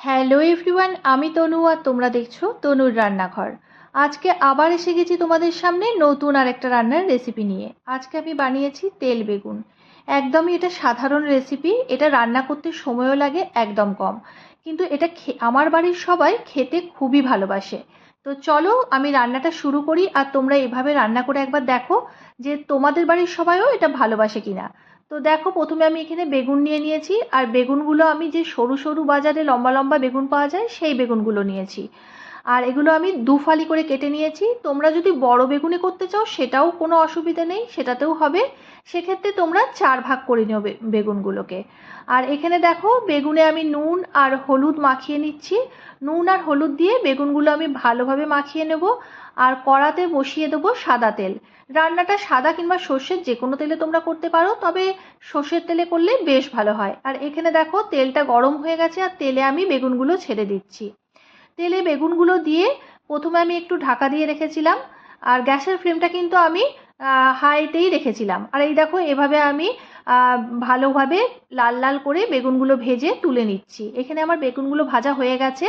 Hello everyone, আমি তনু আর তোমরা দেখছ তনুর রান্নাঘর। আজকে আবার এসে গেছি তোমাদের সামনে নতুন আর একটা রান্নার রেসিপি নিয়ে। আজকে আমি বানিয়েছি তেল বেগুন। একদমই এটা সাধারণ রেসিপি এটা রান্না করতে সময়ও লাগে, একদম কম। কিন্তু এটা আমার বাড়ির সবাই খেতে খুবই ভালোবাসে। তো চলো আমি রান্নাটা শুরু করি আর তোমরা এভাবে রান্না করে একবার দেখো যে তোমাদের বাড়ির সবাইও এটা ভালোবাসে কিনা। তো দেখো প্রথমে আমি এখানে বেগুন নিয়ে নিয়েছি, আর বেগুনগুলো আমি যে সরু সরু বাজারে লম্বা লম্বা বেগুন পাওয়া যায়, সেই বেগুনগুলো নিয়েছি। আর এগুলো আমি দু ফালি করে কেটে নিয়েছি। তোমরা যদি বড় বেগুনে করতে চাও, সেটাও কোনো অসুবিধা নেই, সেটাতেও হবে। সেক্ষেত্রে তোমরা চার ভাগ করে নিও বেগুনগুলোকে। আর এখানে দেখো, বেগুনে আমি নুন আর হলুদ মাখিয়ে নিচ্ছি। নুন আর হলুদ দিয়ে বেগুনগুলো আমি ভালোভাবে মাখিয়ে নেব। আর কড়াতে বসিয়ে দেবো সাদা তেল। রান্নাটা সাদা কিংবা সর্ষের যে কোনো তেলে তোমরা করতে পারো, তবে সর্ষের তেলে করলে বেশ ভালো হয়। আর এখানে দেখো, তেলটা গরম হয়ে গেছে, আর তেলে আমি বেগুনগুলো ছেড়ে দিচ্ছি। তেলে বেগুনগুলো দিয়ে প্রথমে আমি একটু ঢাকা দিয়ে রেখেছিলাম, আর গ্যাসের ফ্লেমটা কিন্তু আমি হাইতেই রেখেছিলাম। আর এই দেখো, এভাবে আমি ভালোভাবে লাল লাল করে বেগুনগুলো ভেজে তুলে নিচ্ছি। এখানে আমার বেগুনগুলো ভাজা হয়ে গেছে,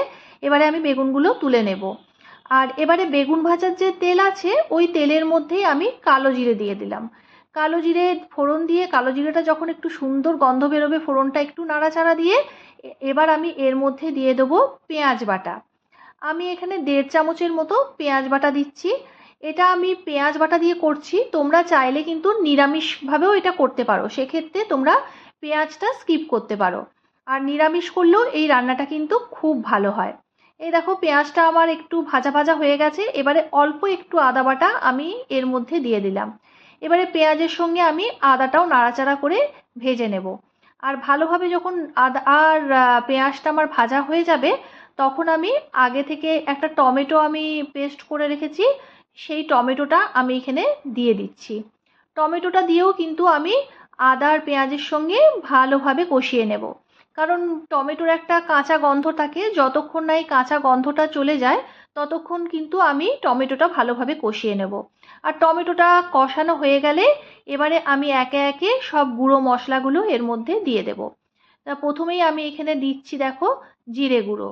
এবারে আমি বেগুনগুলো তুলে নেব। আর এবারে বেগুন ভাজার যে তেল আছে, ওই তেলের মধ্যেই আমি কালো জিরে দিয়ে দিলাম। কালো জিরে ফোড়ন দিয়ে, কালো জিরেটা যখন একটু সুন্দর গন্ধ বেরোবে, ফোড়নটা একটু নাড়াচাড়া দিয়ে এবার আমি এর মধ্যে দিয়ে দেবো পেঁয়াজ বাটা। আমি এখানে দেড় চামচের মতো পেঁয়াজ বাটা দিচ্ছি। এটা আমি পেঁয়াজ বাটা দিয়ে করছি। তোমরা চাইলে কিন্তু নিরামিষভাবেও এটা করতে পারো। সেক্ষেত্রে তোমরা পেঁয়াজটা স্কিপ করতে পারো। আর নিরামিষ করলেও এই রান্নাটা কিন্তু খুব ভালো হয়। এই দেখো, পেঁয়াজটা আমার একটু ভাজা ভাজা হয়ে গেছে। এবারে অল্প একটু আদা বাটা আমি এর মধ্যে দিয়ে দিলাম। এবারে পেঁয়াজের সঙ্গে আমি আদাটাও নাড়াচাড়া করে ভেজে নেব। আর ভালোভাবে যখন আদা আর পেঁয়াজটা আমার ভাজা হয়ে যাবে তখন আমি আগে থেকে একটা টমেটো আমি পেস্ট করে রেখেছি, সেই টমেটোটা আমি এখানে দিয়ে দিচ্ছি। টমেটোটা দিয়েও কিন্তু আমি আদা আর পেঁয়াজের সঙ্গে ভালোভাবে কষিয়ে নেব। কারণ টমেটোর একটা কাঁচা গন্ধ থাকে, যতক্ষণ না এই কাঁচা গন্ধটা চলে যায়, ততক্ষণ কিন্তু আমি টমেটোটা ভালোভাবে কষিয়ে নেব। আর টমেটোটা কষানো হয়ে গেলে এবারে আমি একে একে সব গুঁড়ো মশলাগুলো এর মধ্যে দিয়ে দেব। তা প্রথমেই আমি এখানে দিচ্ছি দেখো, জিরে গুঁড়ো।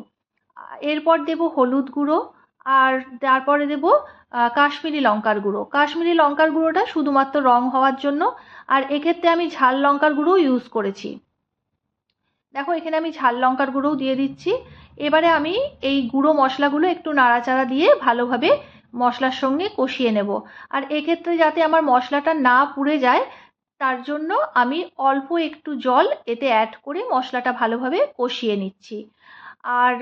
এরপর দেব হলুদ গুঁড়ো, আর তারপরে দেব কাশ্মীরি লঙ্কার গুঁড়ো। কাশ্মীরি লঙ্কার গুঁড়োটা শুধুমাত্র রং হওয়ার জন্য, আর এক্ষেত্রে আমি ঝাল লঙ্কার গুঁড়ো ইউজ করেছি। দেখো, এখানে আমি ঝাল লঙ্কার গুঁড়োও দিয়ে দিচ্ছি। এবারে আমি এই গুঁড়ো মশলাগুলো একটু নাড়াচাড়া দিয়ে ভালোভাবে মশলার সঙ্গে কষিয়ে নেব। আর এক্ষেত্রে যাতে আমার মশলাটা না পুড়ে যায়, তার জন্য আমি অল্প একটু জল এতে অ্যাড করে মশলাটা ভালোভাবে কষিয়ে নিচ্ছি। আর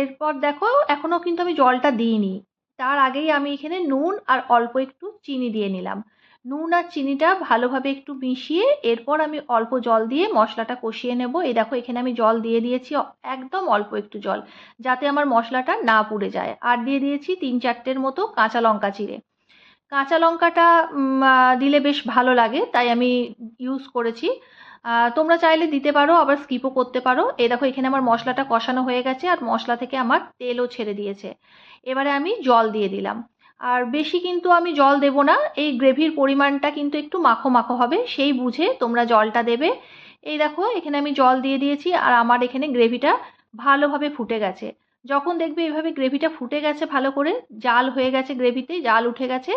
এরপর দেখো এখনও কিন্তু আমি জলটা দিইনি। তার আগেই আমি এখানে নুন আর অল্প একটু চিনি দিয়ে নিলাম। নুন আর চিনিটা ভালোভাবে একটু মিশিয়ে এরপর আমি অল্প জল দিয়ে মশলাটা কষিয়ে নেব। এই দেখো, এখানে আমি জল দিয়ে দিয়েছি একদম অল্প একটু জল, যাতে আমার মশলাটা না পুড়ে যায়। আর দিয়ে দিয়েছি তিন চারটের মতো কাঁচা লঙ্কা চিড়ে। কাঁচা লঙ্কাটা দিলে বেশ ভালো লাগে, তাই আমি ইউজ করেছি। তোমরা চাইলে দিতে পারো, আবার স্কিপও করতে পারো। এই দেখো, এখানে আমার মশলাটা কষানো হয়ে গেছে, আর মশলা থেকে আমার তেলও ছেড়ে দিয়েছে। এবারে আমি জল দিয়ে দিলাম। আর বেশি কিন্তু আমি জল দেব না, এই গ্রেভির পরিমাণটা কিন্তু একটু মাখো মাখো হবে, সেই বুঝে তোমরা জলটা দেবে। এই দেখো, এখানে আমি জল দিয়ে দিয়েছি, আর আমার এখানে গ্রেভিটা ভালোভাবে ফুটে গেছে। যখন দেখবে এইভাবে গ্রেভিটা ফুটে গেছে ভালো করে, জাল হয়ে গেছে গ্রেভিতে, জাল উঠে গেছে,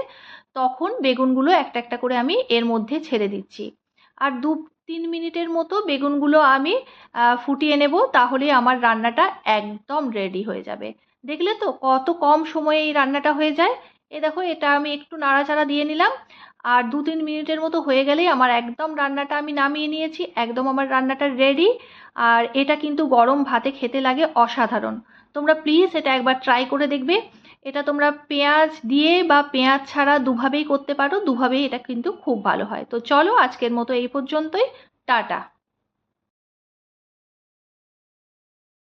তখন বেগুনগুলো একটা একটা করে আমি এর মধ্যে ছেড়ে দিচ্ছি। আর দু তিন মিনিটের মতো বেগুনগুলো আমি ফুটিয়ে নেব তাহলে আমার রান্নাটা একদম রেডি হয়ে যাবে। দেখলে তো কত কম সময়ে এই রান্নাটা হয়ে যায়? এ দেখো, এটা আমি একটু নাড়াচাড়া দিয়ে নিলাম। আর দু তিন মিনিটের মতো হয়ে গেলেই আমার একদম রান্নাটা আমি নামিয়ে নিয়েছি, একদম আমার রান্নাটা রেডি আর এটা কিন্তু গরম ভাতে খেতে লাগে অসাধারণ। তোমরা প্লিজ এটা একবার ট্রাই করে দেখবে। এটা তোমরা পেঁয়াজ দিয়ে বা পেঁয়াজ ছাড়া দুভাবেই করতে পারো, দুভাবেই এটা কিন্তু খুব ভালো হয়। তো চলো আজকের মতো এই পর্যন্তই। টাটা।